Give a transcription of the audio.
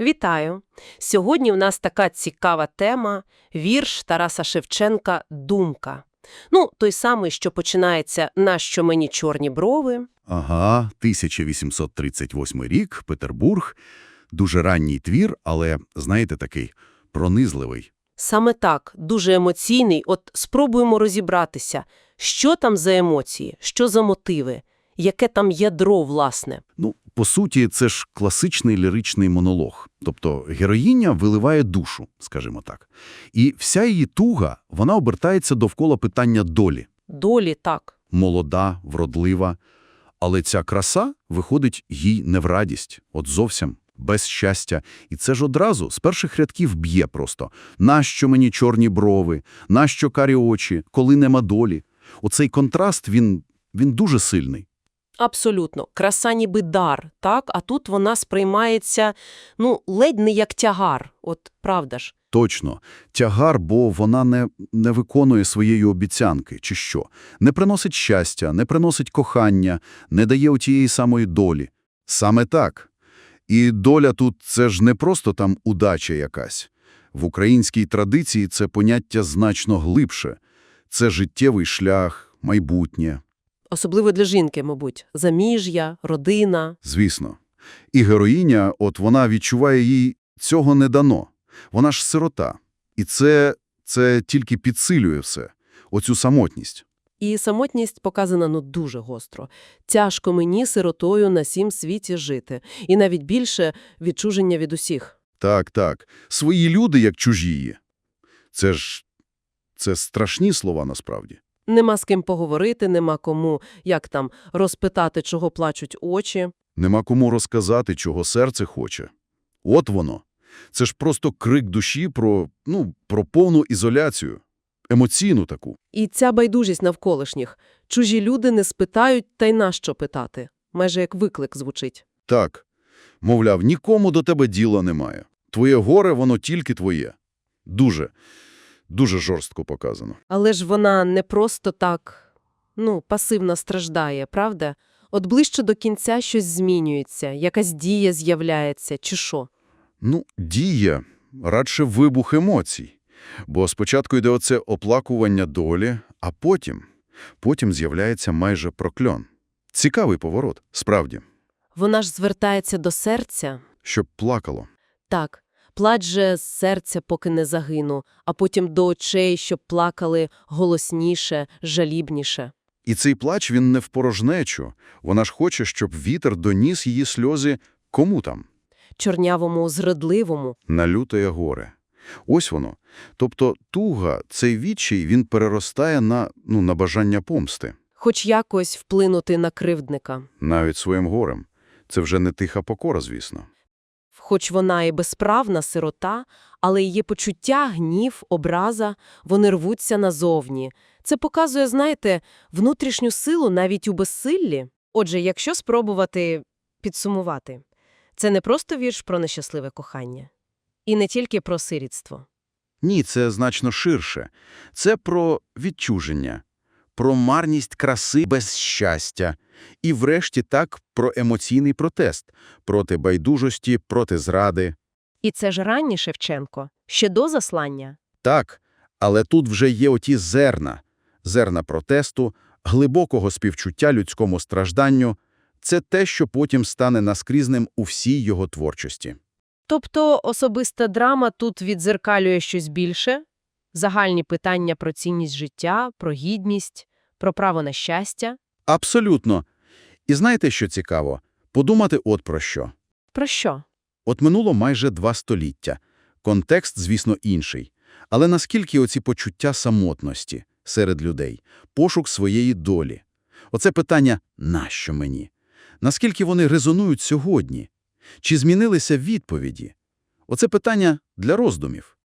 Вітаю! Сьогодні в нас така цікава тема – вірш Тараса Шевченка «Думка». Ну, той самий, що починається «Нащо мені чорні брови?». Ага, 1838 рік, Петербург. Дуже ранній твір, але, знаєте, такий пронизливий. Саме так, дуже емоційний. От спробуємо розібратися, що там за емоції, що за мотиви, яке там ядро, власне. Ну, по суті, це ж класичний ліричний монолог. Тобто героїня виливає душу, скажімо так. І вся її туга, вона обертається довкола питання долі. Долі так. Молода, вродлива. Але ця краса виходить їй не в радість, от зовсім, без щастя. І це ж одразу з перших рядків б'є просто. Нащо мені чорні брови? Нащо карі очі? Коли нема долі? Оцей контраст, він, він дуже сильний. Абсолютно. Краса ніби дар, так? А тут вона сприймається, ну, ледь не як тягар. От правда ж. Точно. Тягар, бо вона не, не виконує своєї обіцянки, чи що. Не приносить щастя, не приносить кохання, не дає у тієї самої долі. Саме так. І доля тут – це ж не просто там удача якась. В українській традиції це поняття значно глибше. Це життєвий шлях, майбутнє, Особливо для жінки, мабуть. Заміжжя, родина. звісно. І героїня, от вона відчуває їй цього не дано. Вона ж сирота. І це, це тільки підсилює все. Оцю самотність. І самотність показана ну дуже гостро. Тяжко мені сиротою на сім світі жити. І навіть більше відчуження від усіх. Так, так. Свої люди, як чужі. її. Це ж... це страшні слова насправді. Нема з ким поговорити, нема кому, як там, розпитати, чого плачуть очі. Нема кому розказати, чого серце хоче. От воно. Це ж просто крик душі про, ну, про повну ізоляцію. Емоційну таку. І ця байдужість навколишніх. Чужі люди не спитають, та й нащо питати. Майже як виклик звучить. Так. Мовляв, нікому до тебе діла немає. Твоє горе, воно тільки твоє. Дуже, дуже жорстко показано. Але ж вона не просто так, ну, пасивно страждає, правда? От ближче до кінця щось змінюється, якась дія з'являється, чи що? Ну, дія, радше вибух емоцій. Бо спочатку йде оце оплакування долі, а потім, потім з'являється майже прокльон. Цікавий поворот, справді, Вона ж звертається до серця. щоб плакало. Так, плач же з серця, поки не загину, а потім до очей, щоб плакали голосніше, жалібніше. І цей плач, він не в порожнечу. Вона ж хоче, щоб вітер доніс її сльози кому там? Чорнявому, зрадливому. На лютое горе. Ось воно. Тобто туга, цей відчай, він переростає на, ну, на бажання помсти. Хоч якось вплинути на кривдника. Навіть своїм горем. Це вже не тиха покора, звісно. Хоч вона і безправна сирота, але її почуття, гнів, образа, вони рвуться назовні. Це показує, знаєте, внутрішню силу навіть у безсиллі. Отже, якщо спробувати підсумувати, це не просто вірш про нещасливе кохання. І не тільки про сирітство. Ні, це значно ширше. Це про відчуження, про марність краси без щастя. І врешті так про емоційний протест проти байдужості, проти зради. І це ж ранній Шевченко, ще до заслання. Так, але тут вже є оті зерна. Зерна протесту, глибокого співчуття людському стражданню. Це те, що потім стане наскрізним у всій його творчості. Тобто особиста драма тут відзеркалює щось більше? Загальні питання про цінність життя, про гідність, про право на щастя? Абсолютно. І знаєте, що цікаво? Подумати от про що. Про що? От минуло майже два століття. Контекст, звісно, інший. Але наскільки оці почуття самотності серед людей, пошук своєї долі? Оце питання «нащо мені?». Наскільки вони резонують сьогодні? Чи змінилися відповіді? Оце питання для роздумів.